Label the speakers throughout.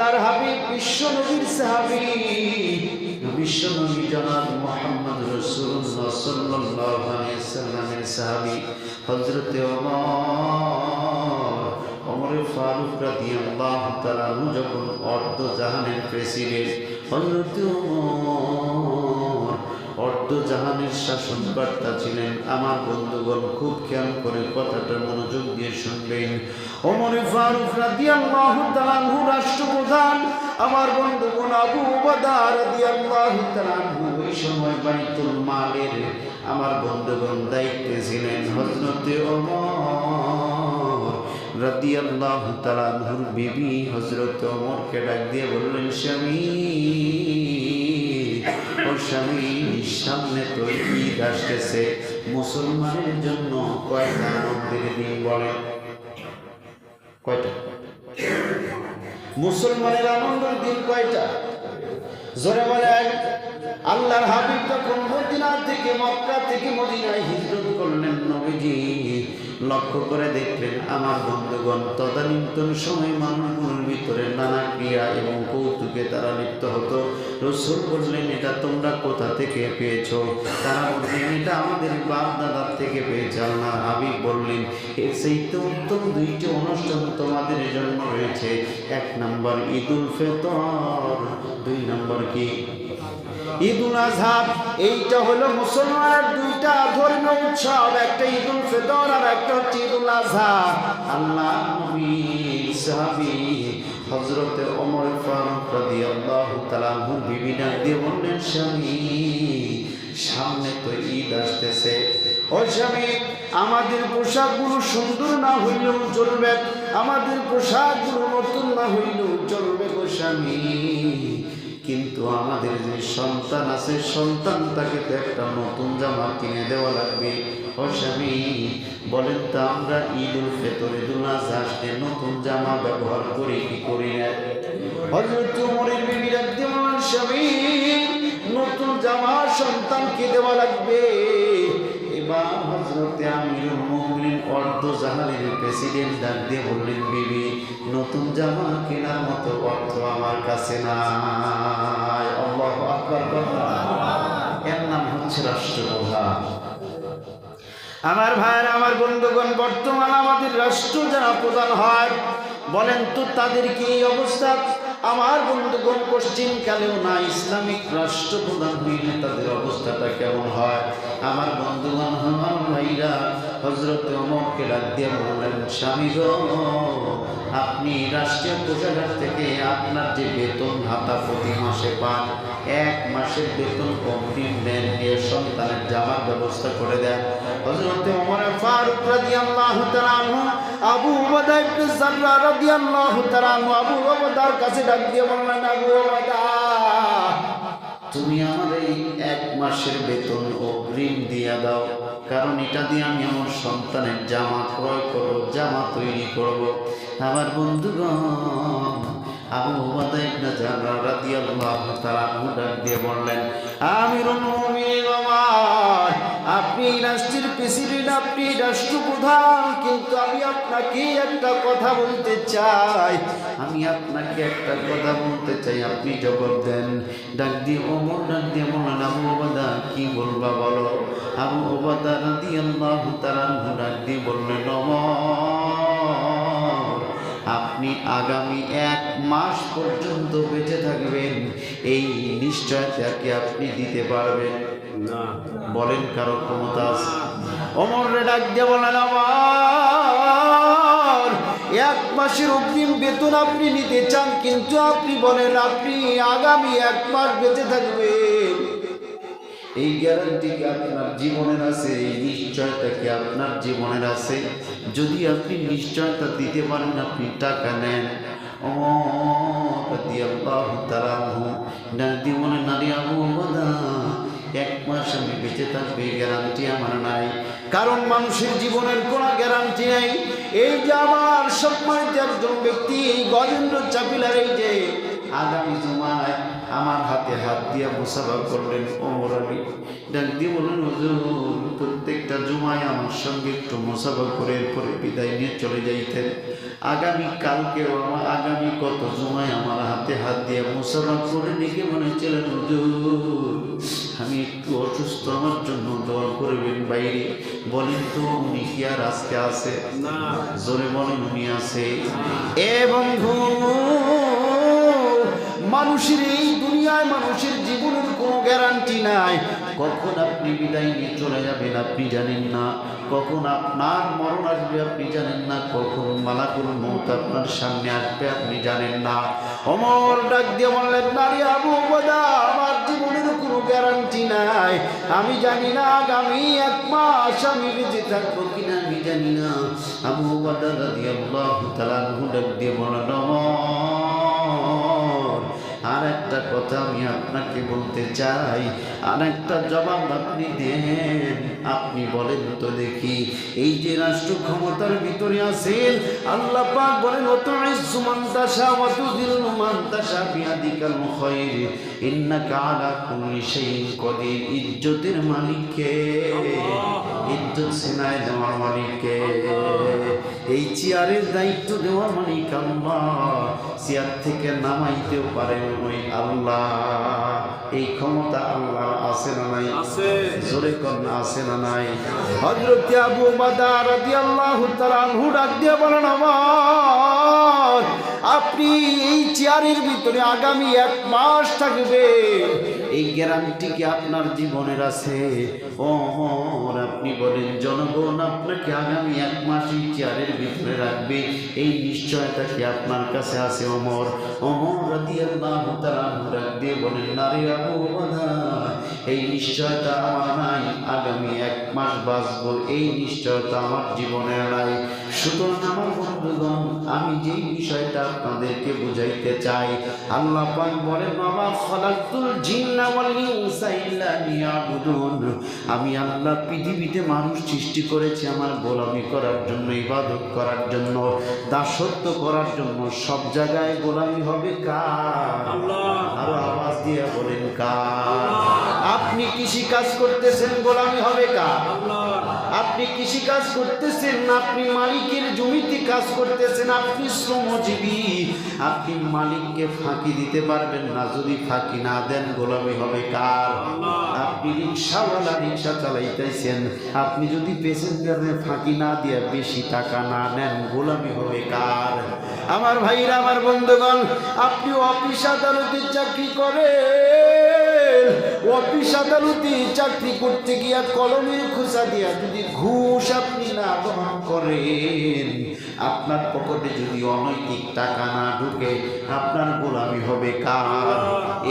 Speaker 1: আল্লাহর হাবিব বিশ্ব নবীর সাহাবি। বিশ্ব নবী জনাব মোহাম্মদ রাসূলুল্লাহ সাল্লাল্লাহু আলাইহি সাল্লামের সাহাবী হযরতে ওমর। ওমর ফারুক রাদিয়াল্লাহু তাআলা যখন অর্ধ জাহানের প্রেসিডেন্ট হযরতে ওমর। জাহানের শাসনকর্তা ছিলেন। আমার বন্ধুগণ খুব খেয়াল করে কথাটা মনোযোগ দিয়ে শুনবেন। ওমর ফারুক রাদিয়াল্লাহু তাআলা রাষ্ট্রপ্রধান। আমার বন্ধুগণ আবু উবাদা রাদিয়াল্লাহু তাআলা ওই সময় বাইতুল মালের আমার বন্ধুগণ দায়িত্বে ছিলেন। হযরতে ওমর রাদিয়াল্লাহু তাআলা বিবি হযরত ওমরকে ডাক দিয়ে বললেন, স্বামী ও স্বামী সামনে তো ঈদ আসতেছে। মুসলমানের জন্য কয়টা আনন্দের দিন বলে? কয়টা? মুসলমানের আনন্দের দিন কয়টা? জোরে বলেন। আল্লাহর হাবিব যখন মদিনা থেকে মক্কা থেকে মদিনায় হিজরত করলেন নবীজি, লক্ষ্য করে দেখলেন আমার বন্ধুগণ তদানীন্তন সময় মানুষগুলোর ভিতরে নানা ক্রিয়া এবং কৌতুকে তারা লিপ্ত হতো। রসুল বললেন, এটা তোমরা কোথা থেকে পেয়েছ? তারা বললেন, এটা আমাদের বাপ দাদার থেকে পেয়েছে। আল্লাহ হাবিব বললেন এর সেই তো উত্তম দুইটি অনুষ্ঠান তোমাদের জন্য রয়েছে। এক নম্বর ঈদুল ফেতর, দুই নম্বর কি? ঈদুল আজহা, এইটা হলো মুসলমানের দুইটা ধর্মীয় উৎসব, একটা ঈদুল ফিতর আর একটা হচ্ছে ঈদুল আজহা। আল্লাহ নবী দিয়ে বললেন, স্বামী, সামনে তো ঈদ আসতেছে। ও স্বামী, আমাদের পোশাকগুলো সুন্দর না হইলেও চলবে, আমাদের পোশাকগুলো নতুন না হইলেও চলবে গো স্বামী। কিন্তু আমাদের যে সন্তান আছে, সন্তানটাকে তো একটা নতুন জামা কিনে দেওয়া লাগবে। ও স্বামী, বলেন তো আমরা ঈদ উল ফেতর ঈদুল আজহা আসলে নতুন জামা ব্যবহার করি, কি করি না? নতুন জামা সন্তানকে দেওয়া লাগবে। এবার হজরতে আমিরুল মুমিনিন অর্ধ জাহানের প্রেসিডেন্ট ডাক দিয়ে বললেন, বিবি, নতুন জামা কেনার মতো অর্থ আমার কাছে নাই। আল্লাহু আকবার এর নাম হচ্ছে রাষ্ট্রপ্রধান আমার ভাইয়ের, আমার বন্ধুগণ, বর্তমান আমাদের রাষ্ট্র যারা প্রধান হয়, বলেন তো তাদের কি অবস্থা? আমার বন্ধুগণ, পশ্চিমকালেও না ইসলামিক রাষ্ট্রপ্রধান হইলে তাদের অবস্থাটা কেমন হয়? আমার বন্ধুগণ, আমার ভাইরা হজরত অমরকে ডাক দিয়ে বললেন, স্বামী আপনি রাষ্ট্রীয় কোষাগার থেকে আপনার যে বেতন ভাতা প্রতি মাসে পান, এক মাসের বেতন অগ্রিম দেন, এর সন্তানের জামার ব্যবস্থা করে দেন। হযরত ওমর ফারুক তাআলা আনহু, আবু উবাদা ইবনে আবু উবাদার কাছে তুমি আমার এই এক মাসের বেতন অগ্রিম দিয়া দাও। কারণ এটা দিয়ে আমি আমার সন্তানের জামা ক্রয় করব, জামা তৈরি করব। আমার বন্ধুগণ, আবু উবাদা ইবনে জাররা রাদিয়াল্লাহু তাআলা ডাক দিয়ে বললেন, আমিরুল মুমিনিন আপনি রাষ্ট্রের প্রেসিডেন্ট আপনি রাষ্ট্রপ্রধান, কিন্তু আমি আপনাকে একটা কথা বলতে চাই। আমি আপনাকে একটা কথা বলতে চাই, আপনি জবাব দেন। ডাক দিয়ে ওমর, ডাক দিয়ে বলেন আবু ওবাদা কি বলবা বলো? আবু ওবাদা রাদিয়াল্লাহু তাআলা আনহু ডাক দিয়ে বললেন, ওমর, আপনি আগামী এক মাস পর্যন্ত বেঁচে থাকবেন। এই নিশ্চয়তা কি আপনি দিতে পারবেন? বলেন কারও ক্ষমতা আছে। অমর রে ডাক দিয়ে আমার এক মাসের অগ্রিম বেতন আপনি নিতে চান, কিন্তু আপনি বলেন আপনি আগামী এক মাস বেঁচে থাকবেন এই গ্যারান্টি কি আপনার জীবনের আছে? এই নিশ্চয়তা কি আপনার জীবনের আছে? যদি আপনি নিশ্চয়তা দিতে পারেন, আপনি টাকা নেন। এক মাস আমি বেঁচে থাকবে গ্যারান্টি আমার নাই। কারণ মানুষের জীবনের কোনো গ্যারান্টি নাই। এই যে আমার সম্মানিত একজন ব্যক্তি এই গজেন্দ্র চাপিলার এই যে আগামী জুমায় আমার হাতে হাত দিয়া মুসাফা করলেন ওমর আলী। ডাক দিয়ে বললেন, হুজুর, প্রত্যেকটা জুমায় আমার সঙ্গে একটু মুসাফা করে এরপরে বিদায় নিয়ে চলে যাইতেন। আগামী কালকেও আমার, আগামী কত জুমায় আমার হাতে হাত দিয়ে মুসাফা করে ডেকে মনে ছিলেন হুজুর, আমি একটু অসুস্থ, আমার জন্য দোয়া করবেন বাইরে। বলেন তো উনি কি আর আজকে আছে? জোরে বলেন, উনি আছে। এ বন্ধু, মানুষের এই দুনিয়ায় মানুষের জীবনের কোনো গ্যারান্টি নাই। কখন আপনি বিদায় নিয়ে চলে যাবেন আপনি জানেন না। কখন আপনার মরণ আসবে আপনি জানেন না। কখন মালাকুল মৌত আপনার সামনে আসবে আপনি জানেন না। অমর ডাক দিয়ে বললেন, নারী আবু বদা আমার জীবনের কোনো গ্যারান্টি নাই। আমি জানি না আগামী এক মাস আমি বেঁচে থাকব কিনা, আমি জানি না। আবু বদা রাদি আল্লাহ তালানহু ডাক দিয়ে বললেন, অমর কথা আমি আপনাকে বলতে চাই। আর একটা জবাব আপনি দেন। আপনি বলেন তো দেখি এই যে রাষ্ট্র ক্ষমতার ভিতরে আছেন আল্লাহ পাক বলেন অত সুমন্তাসা অত দিল মান্তাসা বিয়াদিকাল মুখাইর ইন্নাকা আলা কুল্লি শাইইন কদির। ইজ্জতের মালিককে ইজ্জত সিনায় দেওয়ার মালিককে এই চেয়ারের দায়িত্ব দেওয়ার মালিক আল্লাহ। চেয়ার থেকে নামাইতেও পারেন ওই আল্লাহ। এই ক্ষমতা আল্লাহ আছে না নাই?
Speaker 2: আছে।
Speaker 1: জোরে কন্যা আছে না নাই? হযরত আবু বাদা রাদিয়াল্লাহু তাআলা আনহু ডাক দিয়ে বলেন আমার আপনি এই চেয়ারের ভিতরে আগামী এক মাস থাকবে। এই গ্যারান্টি কি আপনার জীবনের আছে? ওমর, আপনি বলেন, জনগণ আপনাকে আগামী এক মাস এই চেয়ারের ভিতরে রাখবে। এই নিশ্চয়তা কি আপনার কাছে আছে অমর অমর আনহু দিয়ে বলেন নারী আবু এই নিশ্চয়তা আমার নাই। আগামী এক মাস বাঁচবো। এই নিশ্চয়তা আমার জীবনে নাই। সুতরাং আমার বন্ধুগণ আমি যেই বিষয়টা আপনাদেরকে বুঝাইতে চাই আল্লাহ পাক বলেন বাবা খলাকুল জিন্না ওয়াল ইনসা ইল্লা লিয়াবুদুন। আমি আল্লাহ পৃথিবীতে মানুষ সৃষ্টি করেছি আমার গোলামি করার জন্য ইবাদত করার জন্য দাসত্ব করার জন্য। সব জায়গায় গোলামি হবে কার। আরও আওয়াজ দিয়ে বলেন কার? আপনি কৃষি কাজ করতেছেন গোলামি হবে কার? আপনি কৃষি কাজ করতেছেন, আপনি মালিকের জমিতে কাজ করতেছেন, আপনি শ্রমজীবী, আপনি মালিককে ফাঁকি দিতে পারবেন না, যদি ফাঁকি না দেন গোলামি হবে কার? আপনি রিক্সাওয়ালা রিক্সা চালাইতেছেন, আপনি যদি প্যাসেঞ্জারের ফাঁকি না দিয়ে বেশি টাকা না নেন, গোলামি হবে কার? আমার ভাইরা, আমার বন্ধুগণ আপনি অফিস আদালতে চাকরি করেন। অফিস আদালতে চাকরি করতে গিয়া কলমের খোঁচা দিয়া যদি ঘুষ আপনি না গ্রহণ করেন, আপনার পকেটে যদি অনৈতিক টাকা না ঢুকে, আপনার গোলামি হবে কার?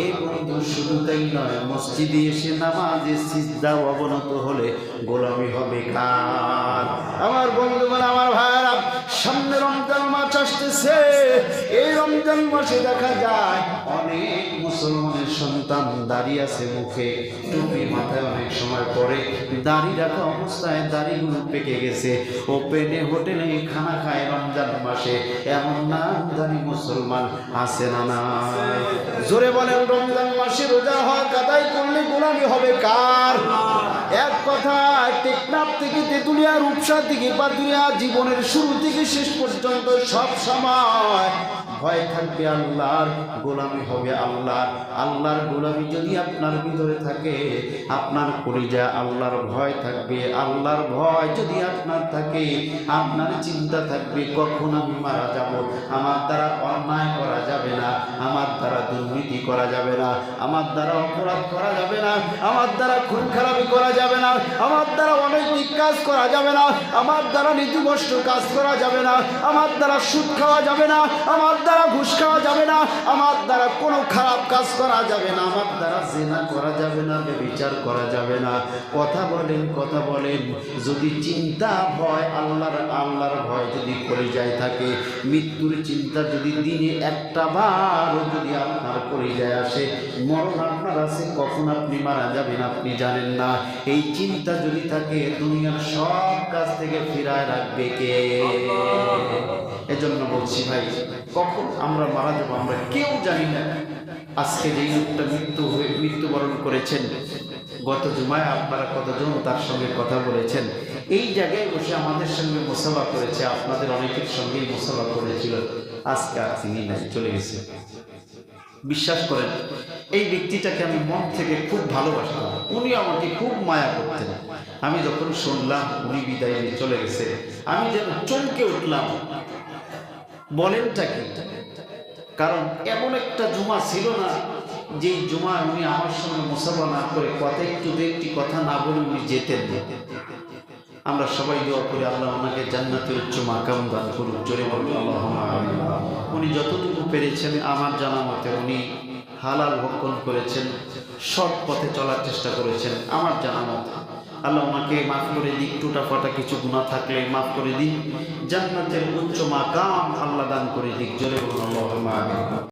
Speaker 1: এই বন্ধু, শুধু তাই নয়, মসজিদে এসে নামাজে সিজদা অবনত হলে গোলামি হবে কার? আমার বন্ধুগণ, আমার ভাইয়ারা, সামনে রমজান মাস আসতেছে। এই রমজান মাসে দেখা যায় অনেক মুসলমানের সন্তান দাঁড়িয়ে আছে মুখে, টুপি মাথায় অনেক সময় পরে রাখা অবস্থায় পেকে গেছে। হোটেলে খানা খায় রমজান মাসে। এমন নামদারি মুসলমান আছে না নাই জোরে বলেন, রমজান মাসে রোজা হক আদায় করলে গোলামি হবে কার? এক কথা, টেকনাফ থেকে তেতুলিয়া, রূপসা থেকে পাতুলিয়া জীবনের শুরু থেকে শেষ পর্যন্ত সব সময় ভয় থাকবে আল্লাহর, গোলামি হবে আল্লাহর। আল্লাহর গোলামি যদি আপনার ভিতরে থাকে, আপনার কলিজা আল্লাহর ভয় থাকবে। আল্লাহর ভয় যদি আপনার থাকে, আপনার চিন্তা থাকবে, কখন আমি মারা যাব? আমার দ্বারা অন্যায় করা যাবে না, আমার দ্বারা দুর্নীতি করা যাবে না, আমার দ্বারা অপরাধ করা যাবে না, আমার দ্বারা খুন খারাপি করা যাবে না, আমার দ্বারা অনৈতিক কাজ করা যাবে না, আমার দ্বারা নীতিবস্ত কাজ করা যাবে না, আমার দ্বারা সুদ খাওয়া যাবে না, আমার দ্বারা ঘুষ খাওয়া যাবে না, আমার দ্বারা কোনো খারাপ কাজ করা যাবে না, আমার দ্বারা জেনা করা যাবে না বিচার করা যাবে না। কথা বলেন কথা বলেন, যদি চিন্তা হয় আল্লাহর করে যায় থাকে। মৃত্যুর চিন্তা যদি দিনে একটা বারও যদি আপনার করে যায় আসে, মরণ আপনার আছে, কখন আপনি মারা যাবেন আপনি জানেন না। এই চিন্তা যদি থাকে, দুনিয়ার সব কাজ থেকে ফিরায় রাখবে কে? এজন্য বলছি ভাই, কখন আমরা মারা যাব আমরা কেউ জানি না। আজকে যেই লোকটা মৃত্যু হয়ে মৃত্যুবরণ করেছেন। গত জুমায় আপনারা কতজন তার সঙ্গে কথা বলেছেন? এই জায়গায় বসে আমাদের সঙ্গে মোসাফা করেছে, আপনাদের অনেকের সঙ্গেই মোসাফা করেছিল। আজকে আর তিনি নাই, চলে গেছে। বিশ্বাস করেন, এই ব্যক্তিটাকে আমি মন থেকে খুব ভালোবাসতাম। উনি আমাকে খুব মায়া করতেন। আমি যখন শুনলাম উনি বিদায় নিয়ে চলে গেছে, আমি যেন চমকে উঠলাম। বলেনটা কি? কারণ এমন একটা জুমা ছিল না যে জুমা উনি আমার সঙ্গে মোসাফা না করে কথা একটু একটি কথা না বলে উনি যেতেন আমরা সবাই দোয়া করি, আল্লাহ ওনাকে জান্নাতের উচ্চ মাকাম দান করুন জোরে আল্লাহ উনি যতটুকু পেরেছেন আমার জানা মতে উনি হালাল ভক্ষণ করেছেন, সৎ পথে চলার চেষ্টা করেছেন, আমার জানা মতে। আল্লাহ ওনাকে মাফ করে দিক টুটা ফাটা কিছু গুণা থাকলে মাফ করে দিন জান্নাতের উচ্চ মাকাম আল্লাহ দান করে দিক, জোরে বলুন আল্লাহ